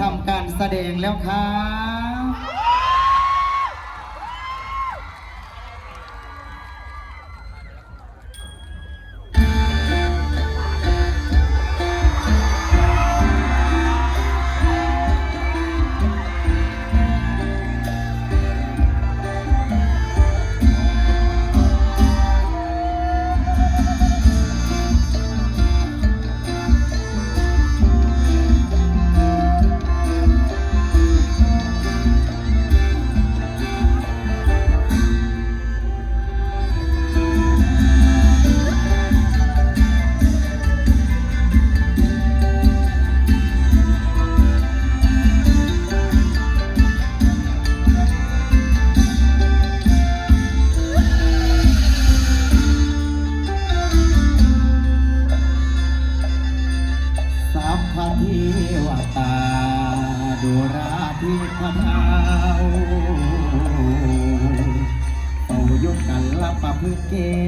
ทำการแสดงแล้วครับ Okay.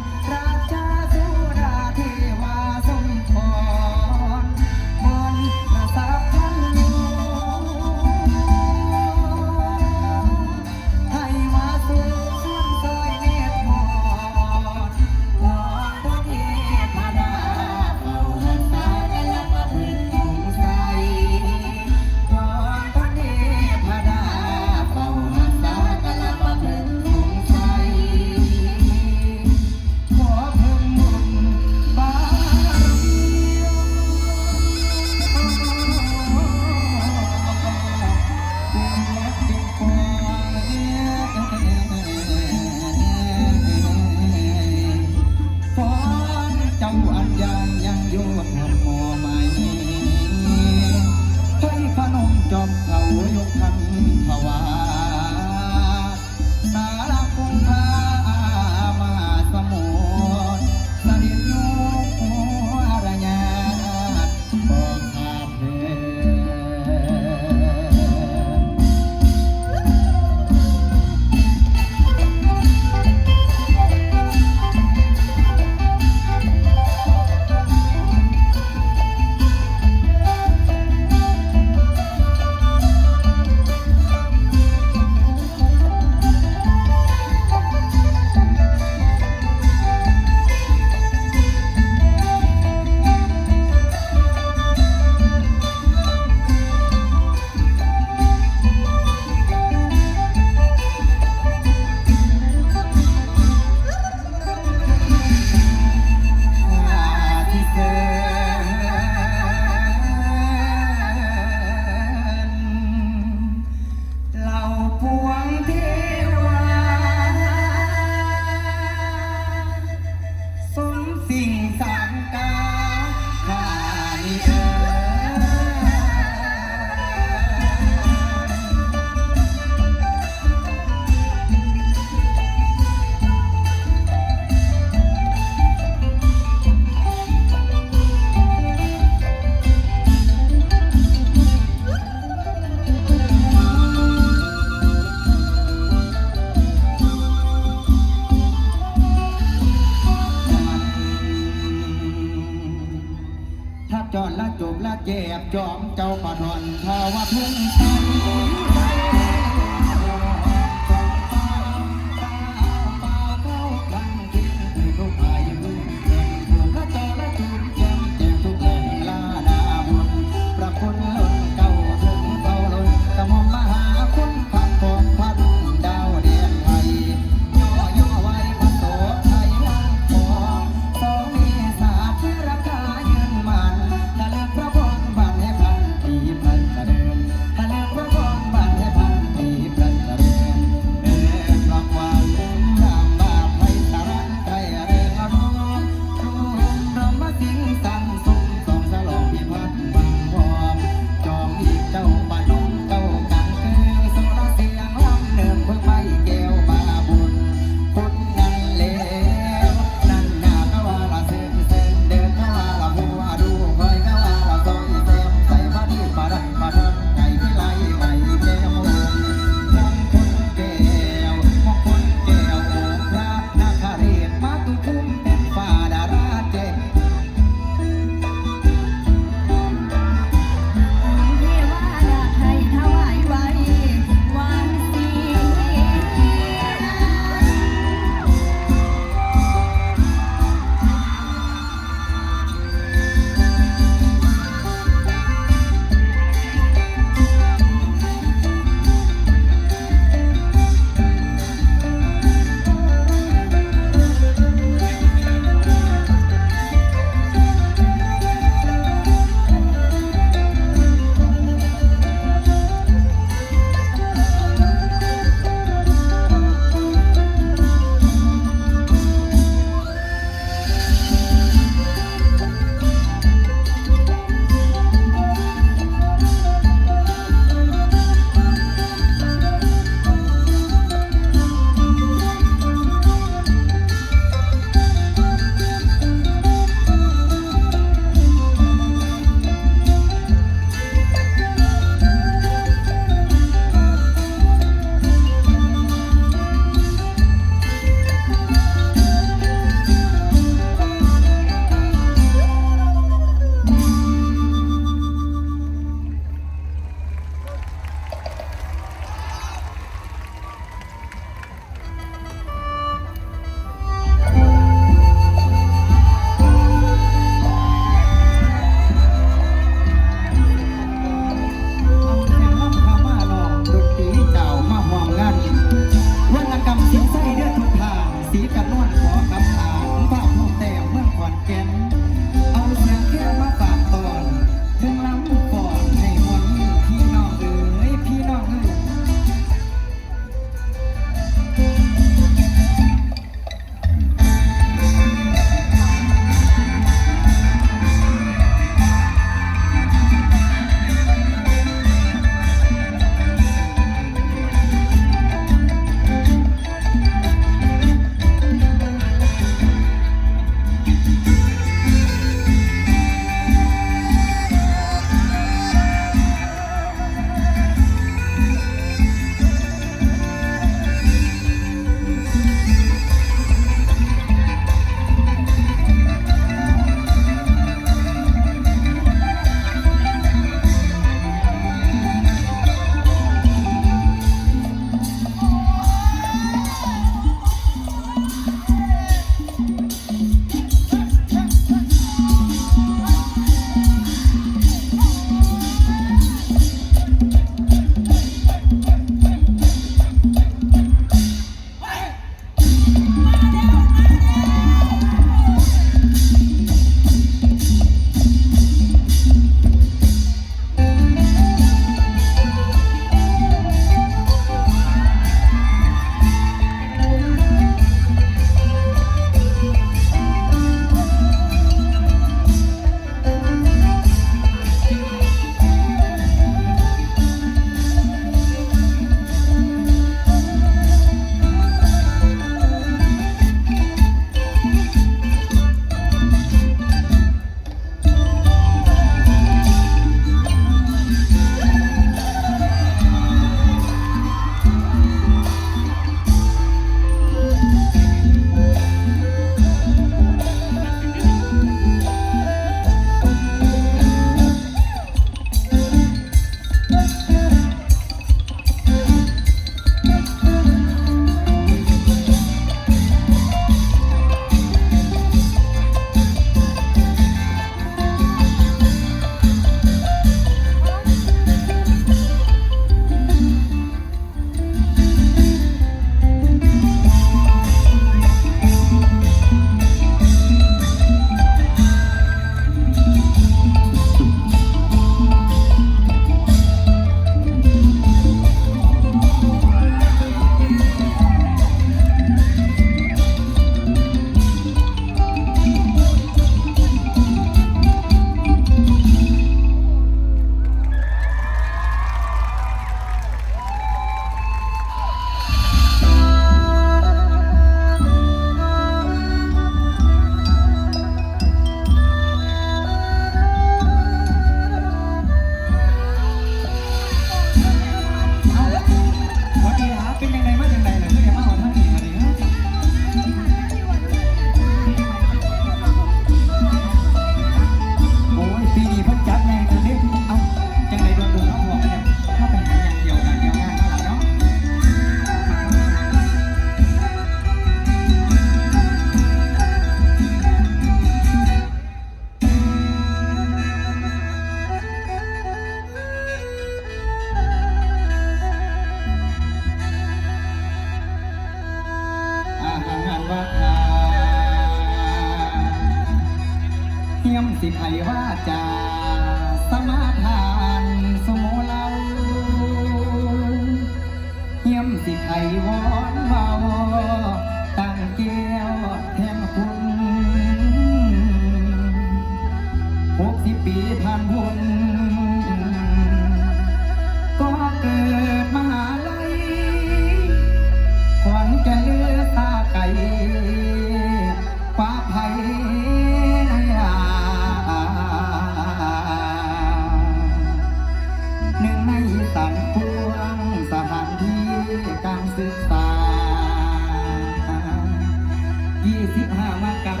25มกรา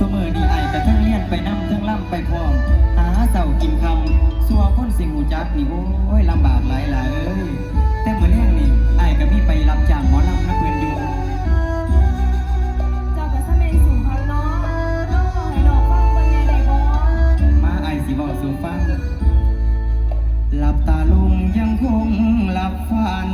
สมอดีไอ้กระทั่งเลี้ยนไปนั่ำทั้งล่ำไปพร้อมหาเสากินคำสัวคนสิงหูจักนี่โอ้ยลำบากหลายหลายเอ้ยแต่เมื่อแรกนี่ไอกับพี่ไปรับจ้างหมอลำนักเรียนอยู่เจ้ากับสมัยสูงเขาเนาะต้องขอให้ดอกฟังบนใหญ่ใดบ่มาไอ้สิบอสูงฟังหลับตาลุงยังคงหลับฝัน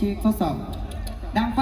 ชีคทดสอบดังฟ